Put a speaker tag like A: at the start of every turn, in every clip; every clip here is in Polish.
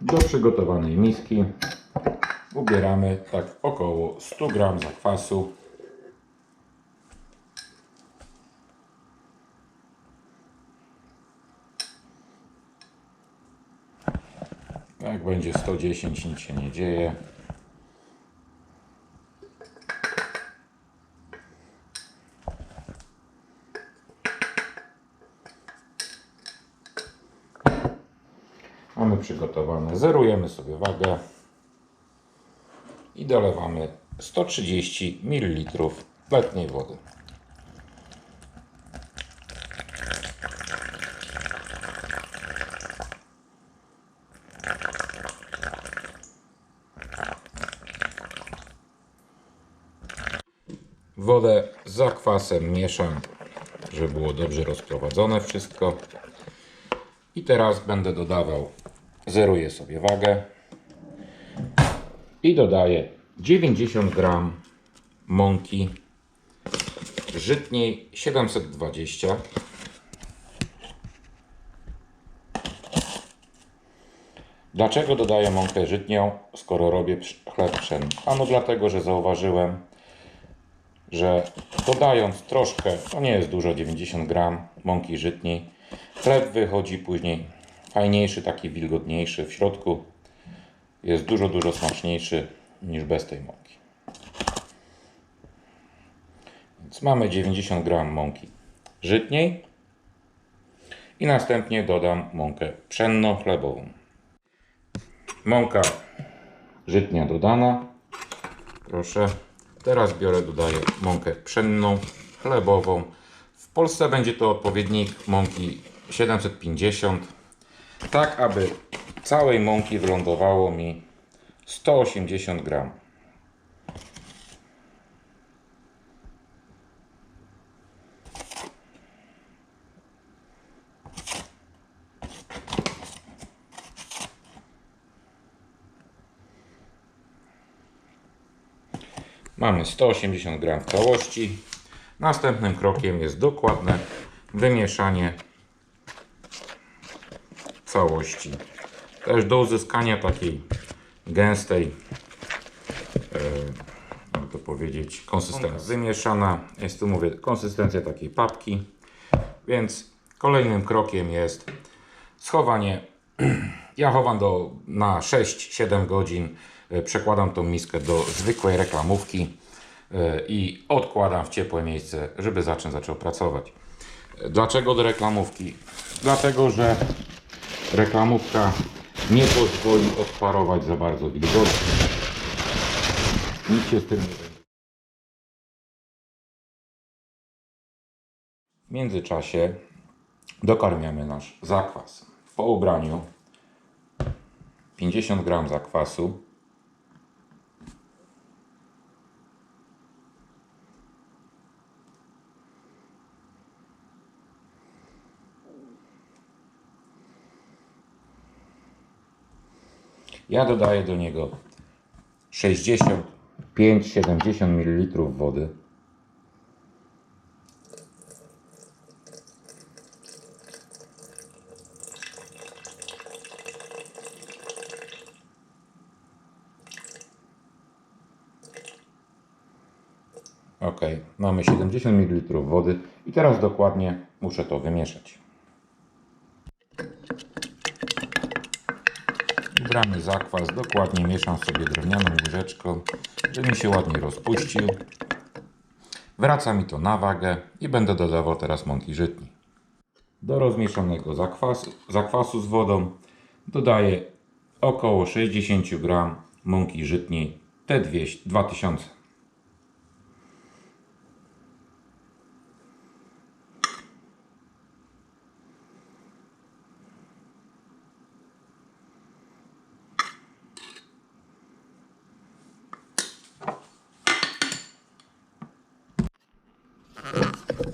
A: Do przygotowanej miski ubieramy tak około 100 g zakwasu. Jak będzie 110, nic się nie dzieje. Przygotowane. Zerujemy sobie wagę i dolewamy 130 ml letniej wody. Wodę z zakwasem mieszam, żeby było dobrze rozprowadzone wszystko. I teraz będę dodawał, zeruję sobie wagę i dodaję 90 gram mąki żytniej 720 Dlaczego dodaję mąkę żytnią, skoro robię chleb pszenny? Ano dlatego, że zauważyłem, że dodając troszkę, to nie jest dużo, 90 gram mąki żytniej, chleb wychodzi później fajniejszy, taki wilgotniejszy w środku. Jest dużo, dużo smaczniejszy niż bez tej mąki. Więc mamy 90 gram mąki żytniej i następnie dodam mąkę pszenną chlebową. Mąka żytnia dodana. Proszę. Teraz biorę, dodaję mąkę pszenną, chlebową. W Polsce będzie to odpowiednik mąki 750. Tak, aby całej mąki wylądowało mi 180 gram. Mamy 180 gram w całości. Następnym krokiem jest dokładne wymieszanie całości. Też do uzyskania takiej gęstej, e, jak to powiedzieć, konsystencji. Wymieszana, jest tu mówię, konsystencja takiej papki. Więc kolejnym krokiem jest schowanie. Ja chowam do, na 6-7 godzin. e, Przekładam tą miskę do zwykłej reklamówki e, i odkładam w ciepłe miejsce, żeby zacząć zaczął pracować. E, Dlaczego do reklamówki? Dlatego, że reklamówka nie pozwoli odparować za bardzo wilgoci. Nic się z tym nie będzie. W międzyczasie dokarmiamy nasz zakwas. Po ubraniu 50 gram zakwasu. Ja dodaję do niego 65-70 ml wody. Ok, mamy 70 ml wody i teraz dokładnie muszę to wymieszać. Bramy zakwas, dokładnie mieszam sobie drewnianą łyżeczką, żeby mi się ładnie rozpuścił. Wraca mi to na wagę i będę dodawał teraz mąki żytniej. Do rozmieszanego zakwasu, zakwasu z wodą dodaję około 60 g mąki żytniej T200 2000.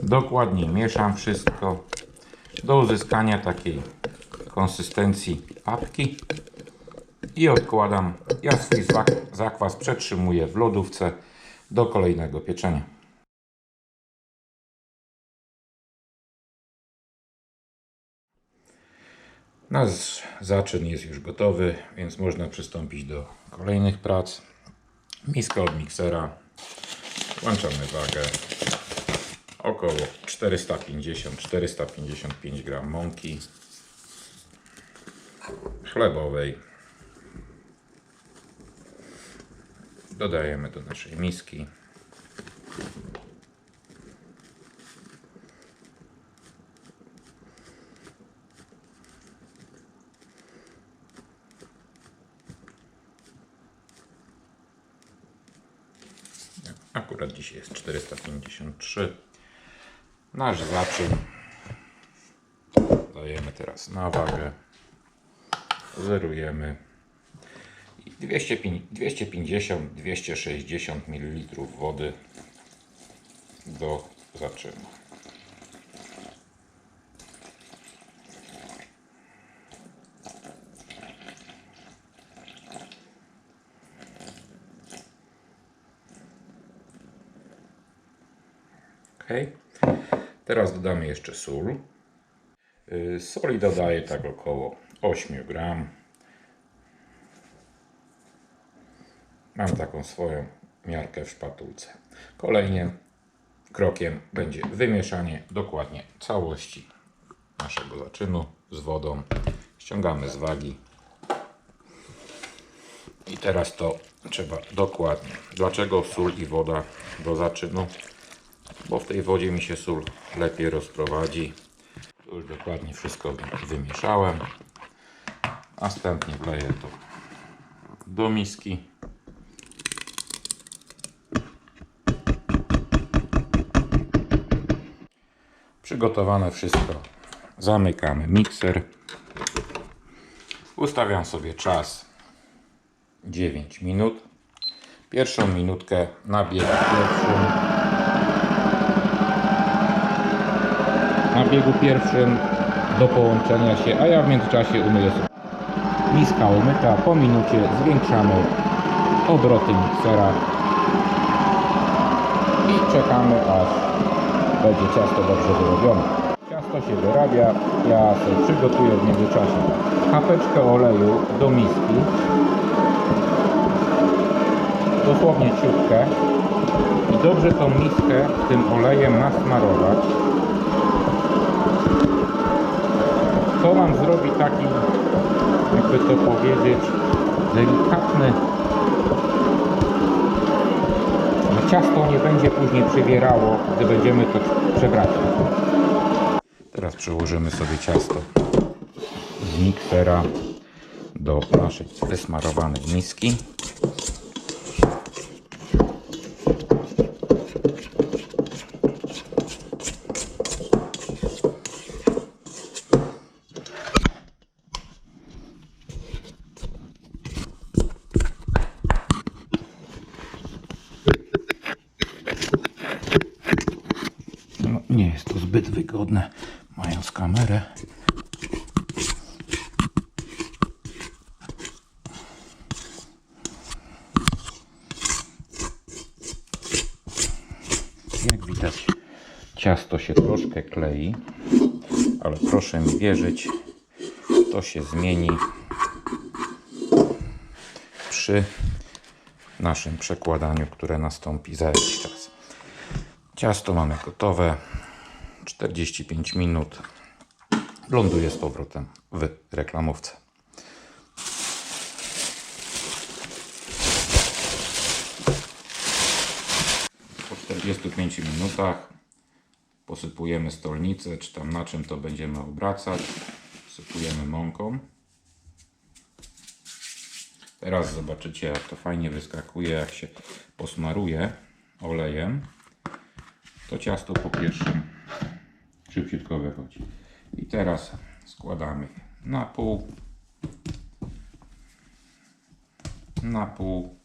A: Dokładnie mieszam wszystko do uzyskania takiej konsystencji papki i odkładam. Ja swój zak- zakwas przetrzymuję w lodówce do kolejnego pieczenia. Nasz zaczyn jest już gotowy, więc można przystąpić do kolejnych prac. Miska od miksera. Włączamy wagę. Około 450-455 gram mąki chlebowej. Dodajemy do naszej miski. Akurat dzisiaj jest 453. Nasz zaczyn dajemy teraz na wagę. Zerujemy. 250-260 ml wody do zaczynu. Ok. Teraz dodamy jeszcze sól. Y, Soli dodaję tak około 8 gram. Mam taką swoją miarkę w szpatułce. Kolejnym krokiem będzie wymieszanie dokładnie całości naszego zaczynu z wodą. Ściągamy z wagi. I teraz to trzeba dokładnie. Dlaczego sól i woda do zaczynu? Bo w tej wodzie mi się sól lepiej rozprowadzi. Tu już dokładnie wszystko wymieszałem. Następnie wleję to do miski. Przygotowane wszystko. Zamykamy mikser. Ustawiam sobie czas 9 minut. Pierwszą minutkę na biegu pierwszym. Na biegu pierwszym do połączenia się, a ja w międzyczasie umyję sobie. Miska umyta. Po minucie zwiększamy obroty miksera i czekamy aż będzie ciasto dobrze wyrobione. Ciasto się wyrabia, ja sobie przygotuję w międzyczasie kapeczkę oleju do miski. Dosłownie ciutkę. I dobrze tą miskę tym olejem nasmarować. To nam zrobi taki, jakby to powiedzieć, delikatny ciasto nie będzie później przywierało, gdy będziemy to przewracać. Teraz przełożymy sobie ciasto z miksera do naszej wysmarowanej miski. No, nie jest to zbyt wygodne, mając kamerę. Jak widać, ciasto się troszkę klei, ale proszę mi wierzyć, to się zmieni przy naszym przekładaniu, które nastąpi za jakiś czas. Ciasto mamy gotowe. 45 minut. Ląduje z powrotem w reklamówce. Po 45 minutach posypujemy stolnicę, czy tam na czym to będziemy obracać. Sypujemy mąką. Teraz zobaczycie, jak to fajnie wyskakuje, jak się posmaruje olejem to ciasto po pierwszym szybciutko wychodzi. I teraz składamy na pół, na pół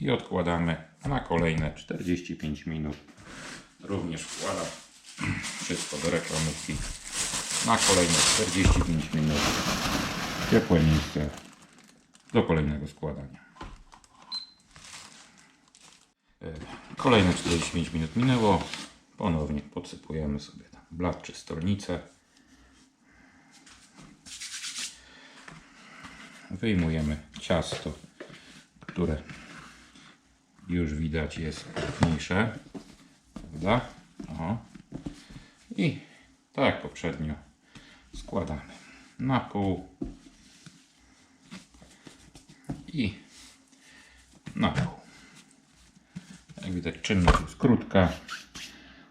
A: i odkładamy na kolejne 45 minut. Również wkładam wszystko do reklamówki na kolejne 45 minut. Ciepłe miejsce do kolejnego składania. Kolejne 45 minut minęło. Ponownie podsypujemy sobie tam blat czy stolnicę. Wyjmujemy ciasto, które już widać jest mniejsze. Prawda? O. I tak jak poprzednio składamy na pół i na pół. Widać czynność jest krótka.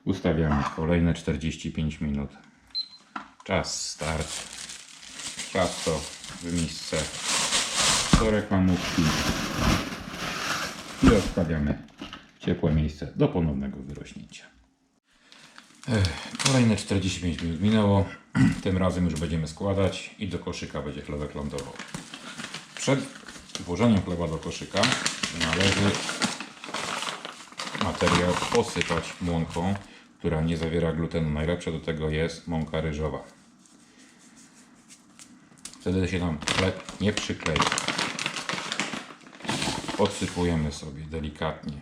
A: Ustawiamy kolejne 45 minut. Czas start. Ciasto w miejsce do reklamówki i odstawiamy ciepłe miejsce do ponownego wyrośnięcia. Kolejne 45 minut minęło. Tym razem już będziemy składać i do koszyka będzie chlebek lądował. Przed włożeniem chleba do koszyka należy materiał posypać mąką, która nie zawiera glutenu. Najlepsza do tego jest mąka ryżowa. Wtedy się nam chleb nie przyklei. Podsypujemy sobie delikatnie.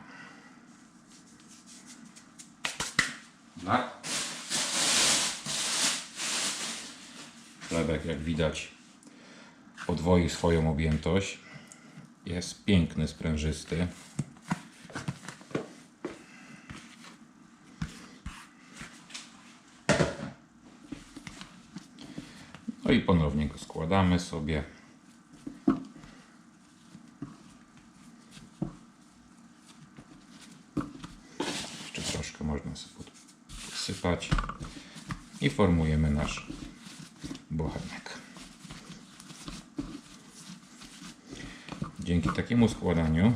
A: Tak. Chlebek, jak widać, podwoi swoją objętość. Jest piękny, sprężysty. Ponownie go składamy sobie. Jeszcze troszkę można sobie podsypać i formujemy nasz bochenek. Dzięki takiemu składaniu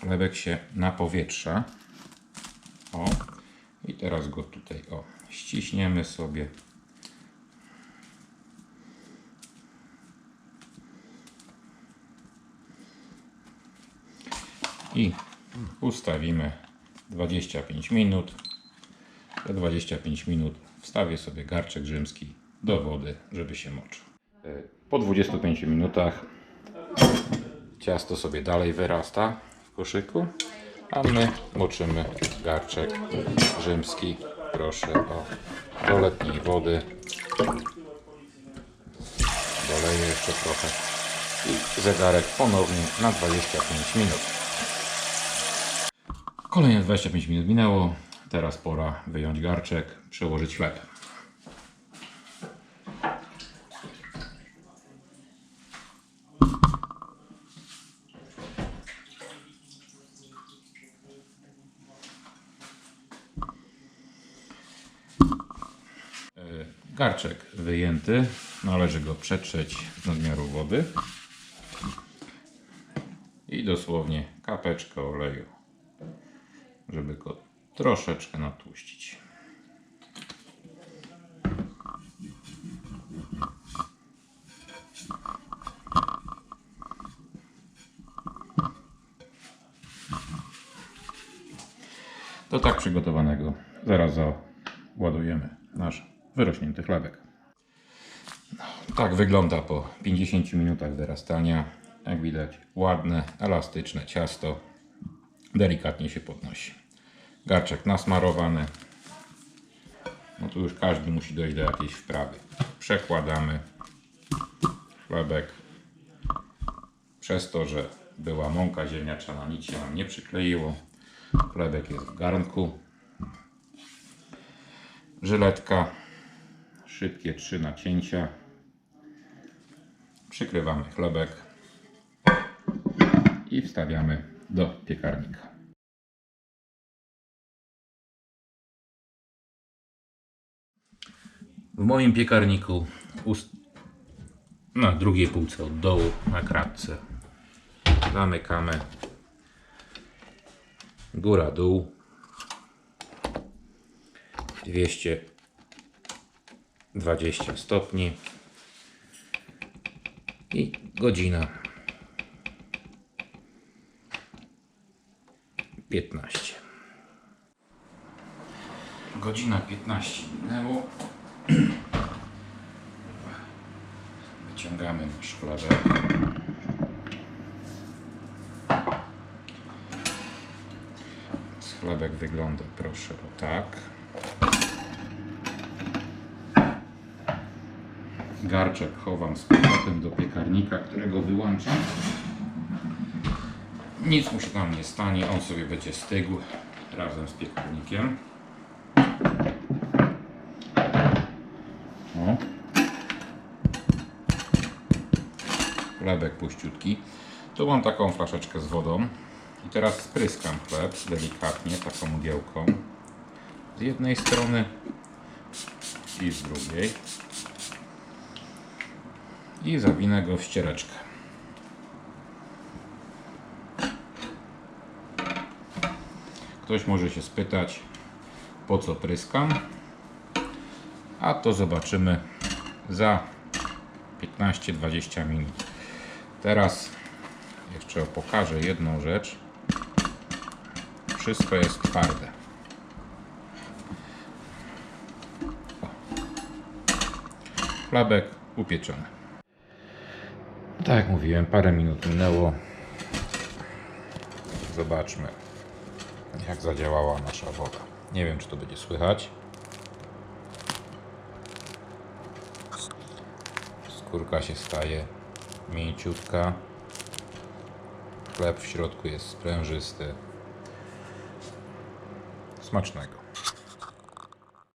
A: chlebek się napowietrza. O, i teraz go tutaj o, ściśniemy sobie. I ustawimy 25 minut. Za 25 minut wstawię sobie garczek rzymski do wody, żeby się moczył. E, Po 25 minutach ciasto sobie dalej wyrasta w koszyku, a my moczymy garczek rzymski. Proszę o do letniej wody. Doleję jeszcze trochę i zegarek ponownie na 25 minut. Kolejne 25 minut minęło. Teraz pora wyjąć garczek, przełożyć chleb. E, Garczek wyjęty. Należy go przetrzeć z nadmiaru wody. I dosłownie kapeczkę oleju troszeczkę natłuścić. Do tak przygotowanego zaraz załadujemy nasz wyrośnięty chlebek. No, tak wygląda po 50 minutach wyrastania. Jak widać ładne, elastyczne ciasto delikatnie się podnosi. Garczek nasmarowany. No tu już każdy musi dojść do jakiejś wprawy. Przekładamy chlebek. Przez to, że była mąka ziemniaczana, nic się nam nie przykleiło. Chlebek jest w garnku. Żyletka. Szybkie trzy nacięcia. Przykrywamy chlebek i wstawiamy do piekarnika. W moim piekarniku na drugiej półce od dołu na kratce zamykamy góra dół 220 stopni i godzina 15. Godzina 15 minęło. Wyciągamy nasz chlebek. Chlebek wygląda proszę o tak. garczek chowam z powrotem do piekarnika, którego wyłączam. Nic mu się tam nie stanie, on sobie będzie stygł razem z piekarnikiem. Chlebek puściutki. Tu mam taką flaszeczkę z wodą. I teraz spryskam chleb delikatnie, taką mgiełką. Z jednej strony i z drugiej. I zawinę go w ściereczkę. Ktoś może się spytać, po co pryskam. A to zobaczymy za 15-20 minut. Teraz jeszcze pokażę jedną rzecz. Wszystko jest twarde. O. Chlebek upieczony. Tak jak mówiłem, parę minut minęło. Zobaczmy, jak zadziałała nasza woda. Nie wiem, czy to będzie słychać. Skórka się staje mięciutka. Chleb w środku jest sprężysty. Smacznego.